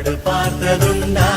நாடு பார்த்ததுண்டா.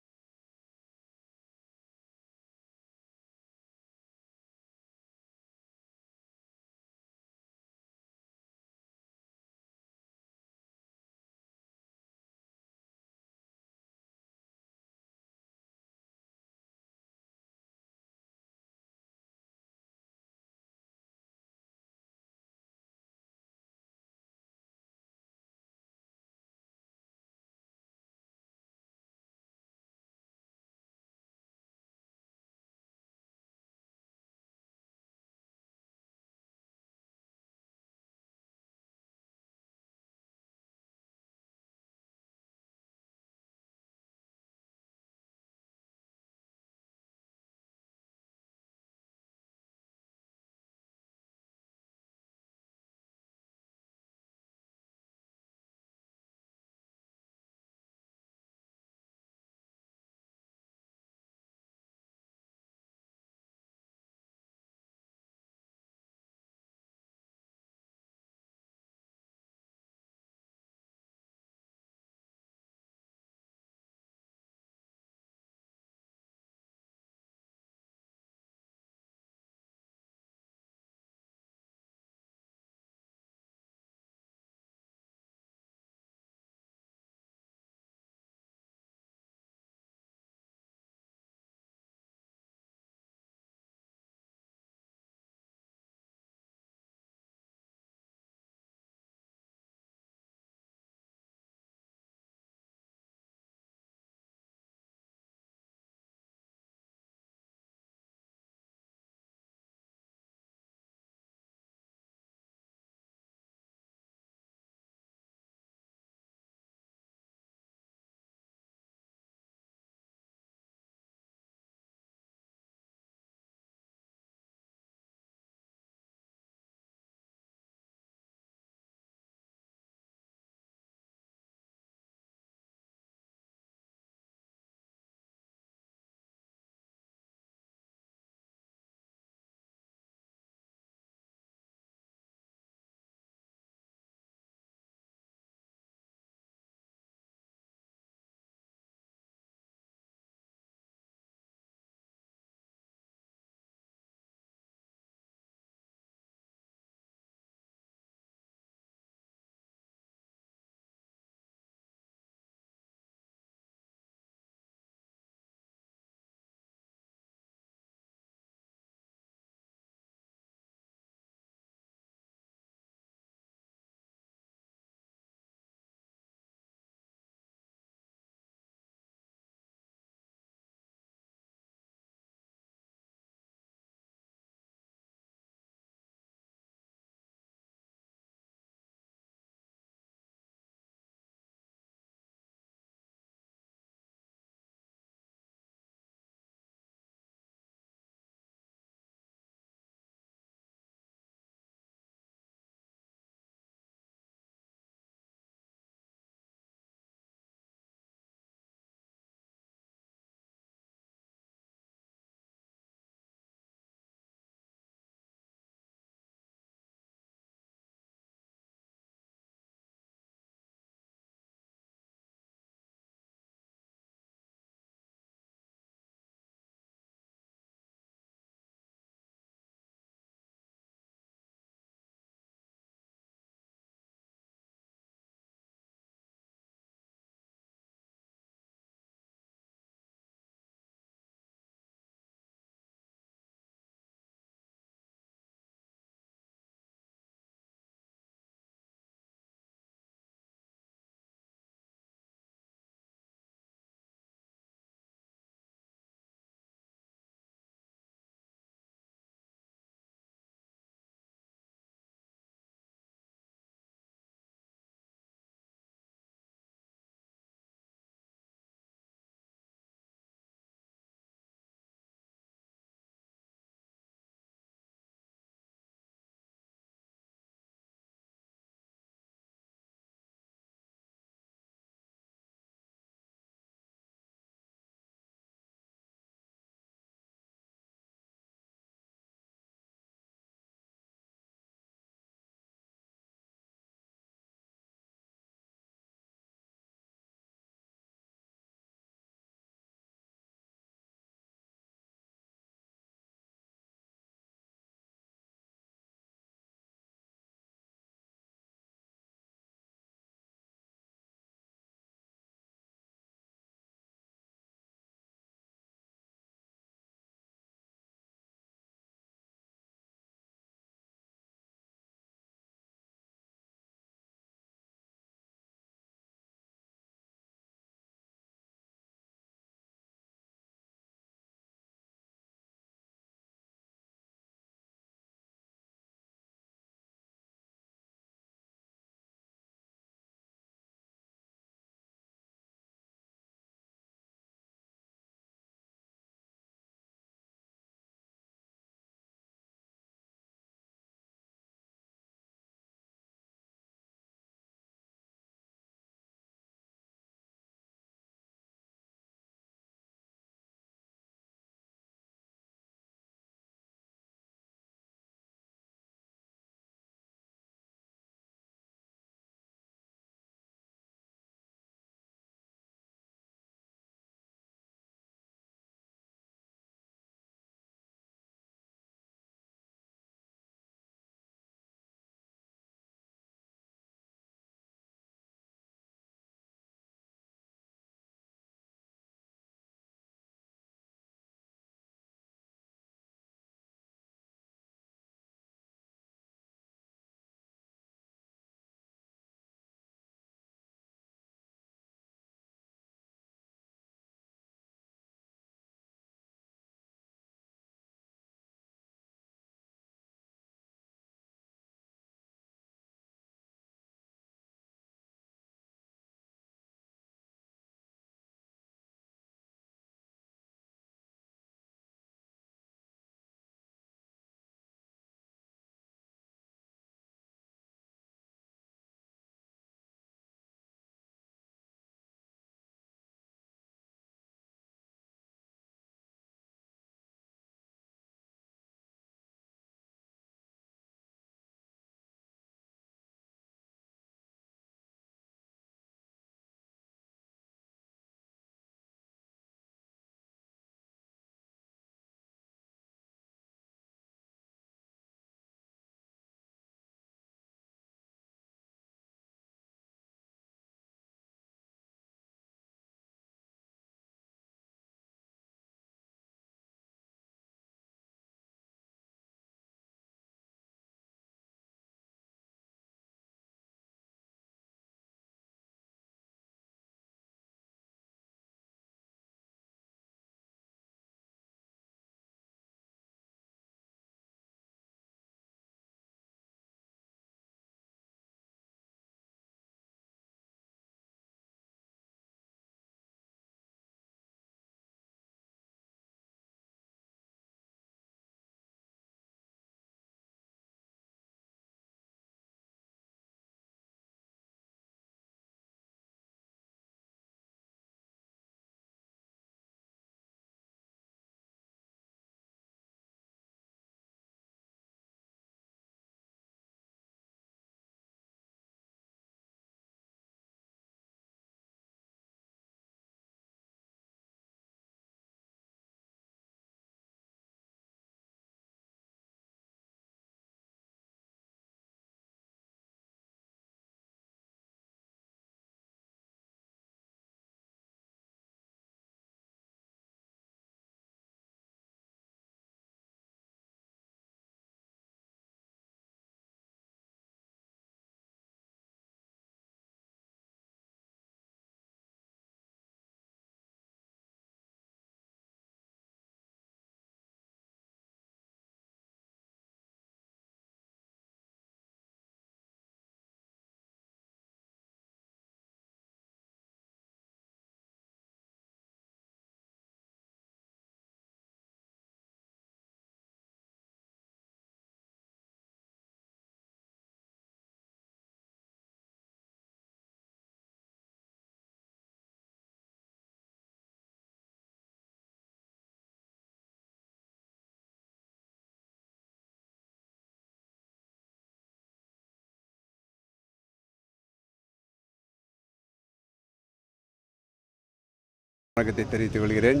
வணக்கத்தை தெரிவித்துக் கொள்கிறேன்.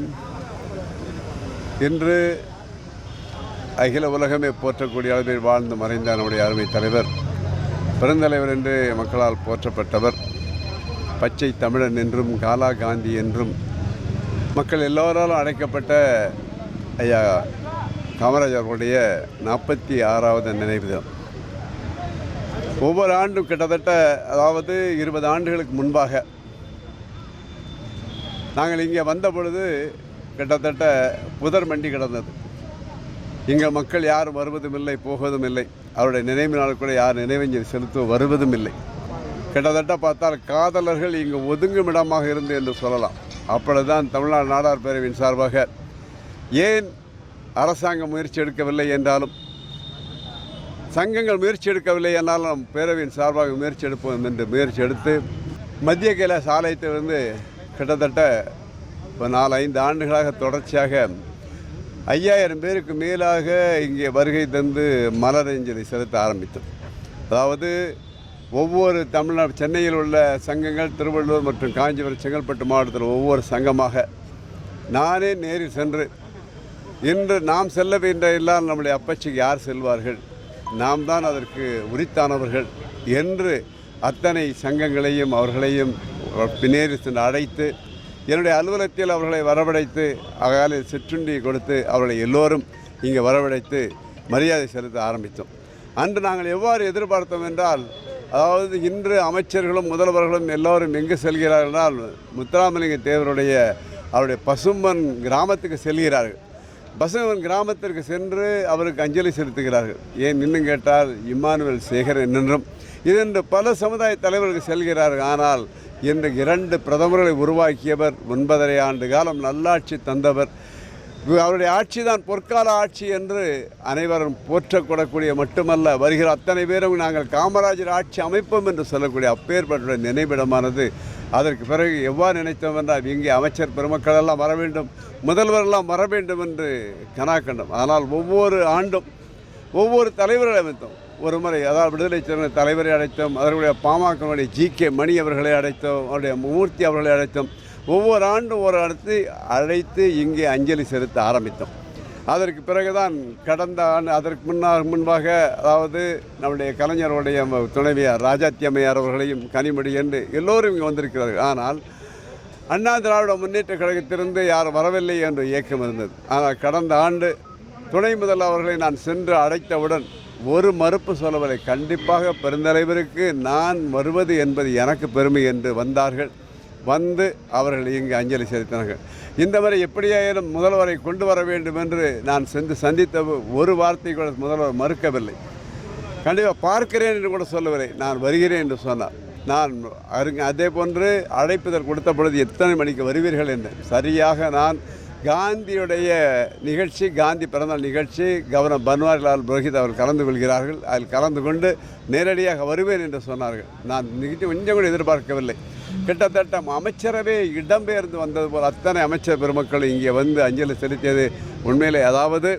இன்று அகில உலகமே போற்றக்கூடிய அளவில் வாழ்ந்து மறைந்த நம்முடைய அருமை தலைவர் பெருந்தலைவர் என்று மக்களால் போற்றப்பட்டவர் பச்சை தமிழன் என்றும் காலா காந்தி என்றும் மக்கள் எல்லோராலும் அழைக்கப்பட்ட ஐயா காமராஜர் அவர்களுடைய நாற்பத்தி ஆறாவது நினைவு தினம். ஒவ்வொரு ஆண்டும் கிட்டத்தட்ட அதாவது இருபது ஆண்டுகளுக்கு முன்பாக நாங்கள் இங்கே வந்த பொழுது கிட்டத்தட்ட புதர் மண்டி கிடந்தது. இங்கே மக்கள் யாரும் வருவதும் இல்லை போவதும் இல்லை. அவருடைய நினைவு நாள் கூட யார் நினைவஞ்சல் செலுத்த வருவதும் இல்லை. கிட்டத்தட்ட பார்த்தால் காதலர்கள் இங்கு ஒதுங்கும் இடமாக இருந்து என்று சொல்லலாம். அப்பொழுதுதான் தமிழ்நாடு நாடார் பேரவையின் சார்பாக ஏன் அரசாங்கம் முயற்சி எடுக்கவில்லை என்றாலும் சங்கங்கள் முயற்சி எடுக்கவில்லை என்றாலும் பேரவையின் சார்பாக முயற்சி எடுப்போம் என்று முயற்சி எடுத்து மத்திய கைலாஸ் ஆலயத்திலிருந்து கிட்டத்தட்ட இப்போ நாலு ஐந்து ஆண்டுகளாக தொடர்ச்சியாக ஐயாயிரம் பேருக்கு மேலாக இங்கே வருகை தந்து மலரஞ்சலி செலுத்த ஆரம்பித்தோம் அதாவது ஒவ்வொரு தமிழ்நாடு சென்னையில் உள்ள சங்கங்கள் திருவள்ளூர் மற்றும் காஞ்சிபுரம் செங்கல்பட்டு மாவட்டத்தில் ஒவ்வொரு சங்கமாக நானே நேரில் சென்று இன்று நாம் செல்ல வேண்டிய எல்லாம் நம்முடைய அப்பச்சிக்கு யார் செல்வார்கள்? நாம் தான் அதற்கு உரித்தானவர்கள் என்று அத்தனை சங்கங்களையும் அவர்களையும் பின்னேறி சென்று அழைத்து என்னுடைய அலுவலகத்தில் அவர்களை வரவழைத்து அகாலில் சிற்றுண்டி கொடுத்து அவர்களை எல்லோரும் இங்கே வரவழைத்து மரியாதை செலுத்த ஆரம்பித்தோம். அன்று நாங்கள் எவ்வாறு எதிர்பார்த்தோம் என்றால் அதாவது இன்று அமைச்சர்களும் முதல்வர்களும் எல்லோரும் எங்கு செல்கிறார்கள் என்றால் முத்துராமலிங்க தேவருடைய அவருடைய பசும்பன் கிராமத்துக்கு செல்கிறார்கள். பசவன் கிராமத்திற்கு சென்று அவருக்கு அஞ்சலி செலுத்துகிறார்கள். ஏன் இன்னும் கேட்டால் இம்மானுவேல் சேகர் என்னென்றும். இதென்று பல சமுதாய தலைவர்கள் செல்கிறார்கள். ஆனால் இன்று இரண்டு பிரதமர்களை உருவாக்கியவர் ஒன்பதரை ஆண்டு காலம் நல்லாட்சி தந்தவர். அவருடைய ஆட்சி தான் பொற்கால ஆட்சி என்று அனைவரும் போற்றக்கூடக்கூடிய மட்டுமல்ல வருகிற அத்தனை பேரும் நாங்கள் காமராஜர் ஆட்சி அமைப்போம் என்று சொல்லக்கூடிய அப்பேற்பட்ட நினைவிடமானது அதற்கு பிறகு எவ்வாறு நினைத்தோம் என்றால் இங்கே அமைச்சர் பெருமக்கள் எல்லாம் வர வேண்டும் முதல்வர் எல்லாம் வர வேண்டும் என்று கனாகண்டம் ஆனால் ஒவ்வொரு ஆண்டும் ஒவ்வொரு தலைவர்களை அமைத்தோம் ஒரு முறை அதாவது விடுதலை சிறந்த தலைவரை அழைத்தோம் அதனுடைய பாமகனுடைய ஜி கே மணி அவர்களை அழைத்தோம் அவருடைய மூர்த்தி அவர்களை அழைத்தோம். ஒவ்வொரு ஆண்டும் ஒரு அடுத்து அழைத்து இங்கே அஞ்சலி செலுத்த ஆரம்பித்தோம். அதற்கு பிறகுதான் கடந்த ஆண்டு அதற்கு முன்னால் முன்பாக அதாவது நம்முடைய கலைஞருடைய துணைவியார் ராஜாத்தியம்மையார் அவர்களையும் கனிமொழி என்று எல்லோரும் இங்கே வந்திருக்கிறார்கள். ஆனால் அண்ணா திராவிட முன்னேற்ற கழகத்திலிருந்து யாரும் வரவில்லை என்ற இயக்கம் இருந்தது. ஆனால் கடந்த ஆண்டு துணை முதல் அவர்களை நான் சென்று அழைத்தவுடன் ஒரு மறுப்பு சொல்லவில்லை. கண்டிப்பாக பெருந்தலைவருக்கு நான் வருவது என்பது எனக்கு பெருமை என்று வந்தார்கள். வந்து அவர்கள் இங்கு அஞ்சலி செலுத்தினார்கள். இந்த முறை எப்படியாயிலும் முதல்வரை கொண்டு வர வேண்டும் என்று நான் சென்று சந்தித்த ஒரு வார்த்தை கூட முதல்வர் மறுக்கவில்லை. கண்டிப்பாக பார்க்கிறேன் என்று கூட சொல்லவில்லை. நான் வருகிறேன் என்று சொன்னார். நான் அருங்க அதே போன்று அழைப்புதல் கொடுத்த பொழுது எத்தனை மணிக்கு வருவீர்கள் என்று. சரியாக நான் காந்தியுடைய நிகழ்ச்சி காந்தி பிறந்தநாள் நிகழ்ச்சி கவர்னர் பன்வாரிலால் புரோஹித் அவர்கள் கலந்து கொள்கிறார்கள். அதில் கலந்து கொண்டு நேரடியாக வருவேன் என்று சொன்னார்கள். நான் நிகழ்ச்சி கொஞ்சம் கூட எதிர்பார்க்கவில்லை. கிட்டத்தட்ட அமைச்சரவே இடம்பெயர்ந்து வந்தது போல் அத்தனை அமைச்சர் பெருமக்கள் இங்கே வந்து அஞ்சலி செலுத்தியது உண்மையிலே அதாவது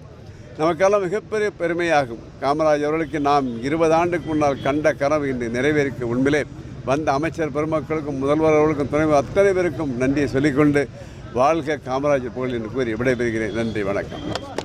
நமக்கெல்லாம் மிகப்பெரிய பெருமையாகும். காமராஜ் அவர்களுக்கு நாம் இருபது ஆண்டுக்கு முன்னால் கண்ட கனவு இன்று நிறைவேறிக்க உண்மையிலே. வந்த அமைச்சர் பெருமக்களுக்கும் முதல்வர் அவர்களுக்கும் துணை அத்தனை பேருக்கும் நன்றியை சொல்லிக்கொண்டு வாழ்க காமராஜர் புகழ் என்று கூறி விடைபெறுகிறேன். நன்றி வணக்கம்.